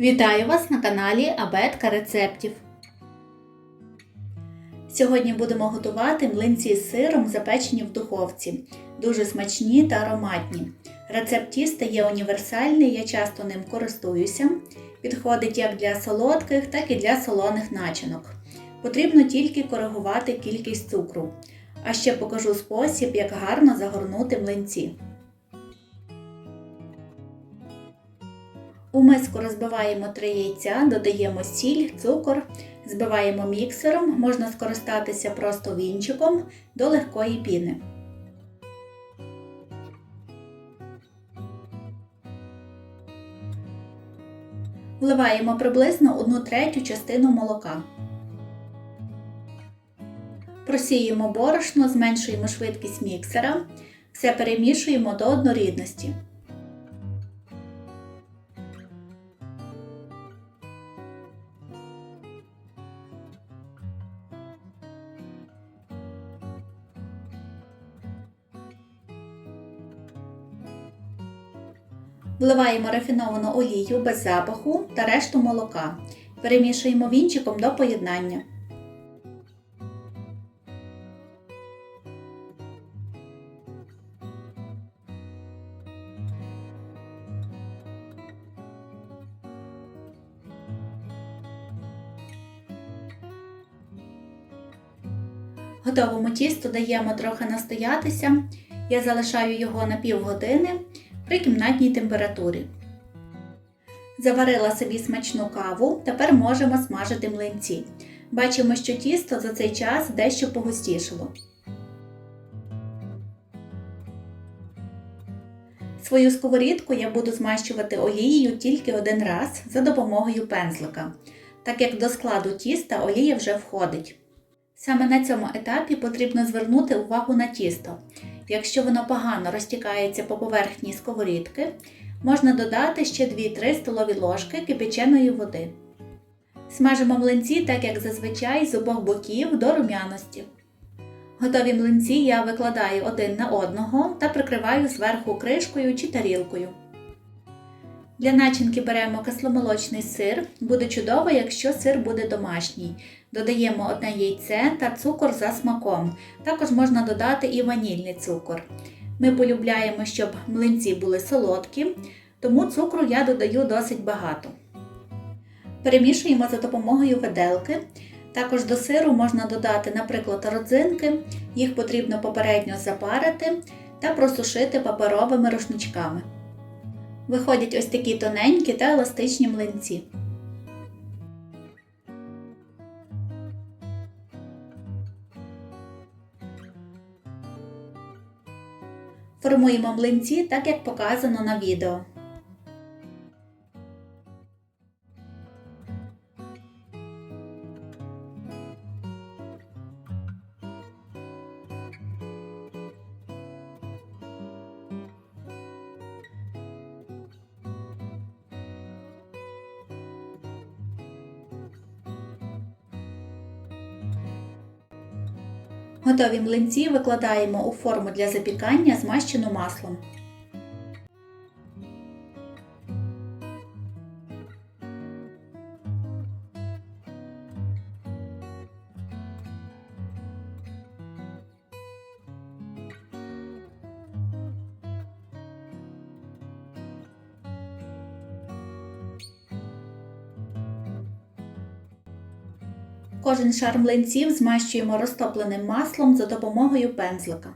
Вітаю вас на каналі Абетка рецептів. Сьогодні будемо готувати млинці з сиром, запечені в духовці. Дуже смачні та ароматні. Рецепт тіста є універсальний, я часто ним користуюся. Підходить як для солодких, так і для солоних начинок. Потрібно тільки коригувати кількість цукру. А ще покажу спосіб, як гарно загорнути млинці. У миску розбиваємо 3 яйця, додаємо сіль, цукор, збиваємо міксером, можна скористатися просто вінчиком до легкої піни. Вливаємо приблизно 1 третю частину молока. Просіємо борошно, зменшуємо швидкість міксера, все перемішуємо до однорідності. Вливаємо рафіновану олію без запаху та решту молока. Перемішуємо вінчиком до поєднання. Готовому тісту даємо трохи настоятися. Я залишаю його на півгодини при кімнатній температурі. Заварила собі смачну каву, тепер можемо смажити млинці. Бачимо, що тісто за цей час дещо погустішало. Свою сковорідку я буду змащувати олією тільки один раз за допомогою пензлика, так як до складу тіста олія вже входить. Саме на цьому етапі потрібно звернути увагу на тісто. Якщо воно погано розтікається по поверхні сковорідки, можна додати ще 2-3 столові ложки кипяченої води. Смажимо млинці, так як зазвичай, з обох боків до рум'яності. Готові млинці я викладаю один на одного та прикриваю зверху кришкою чи тарілкою. Для начинки беремо кисломолочний сир, буде чудово, якщо сир буде домашній. Додаємо одне яйце та цукор за смаком. Також можна додати і ванільний цукор. Ми полюбляємо, щоб млинці були солодкі, тому цукру я додаю досить багато. Перемішуємо за допомогою виделки. Також до сиру можна додати, наприклад, родзинки, їх потрібно попередньо запарити та просушити паперовими рушничками. Виходять ось такі тоненькі та еластичні млинці. Формуємо млинці так, як показано на відео. Готові млинці викладаємо у форму для запікання, змащену маслом. Кожен шар млинців змащуємо розтопленим маслом за допомогою пензлика.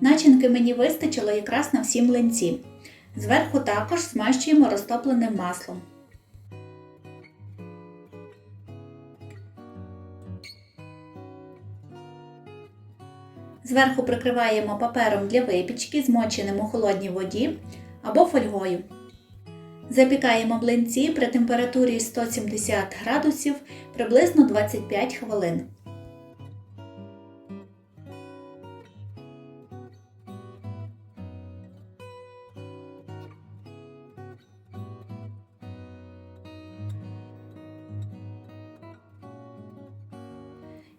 Начинки мені вистачило якраз на всі млинці. Зверху також змащуємо розтопленим маслом. Зверху прикриваємо папером для випічки, змоченим у холодній воді або фольгою. Запікаємо блинці при температурі 170 градусів приблизно 25 хвилин.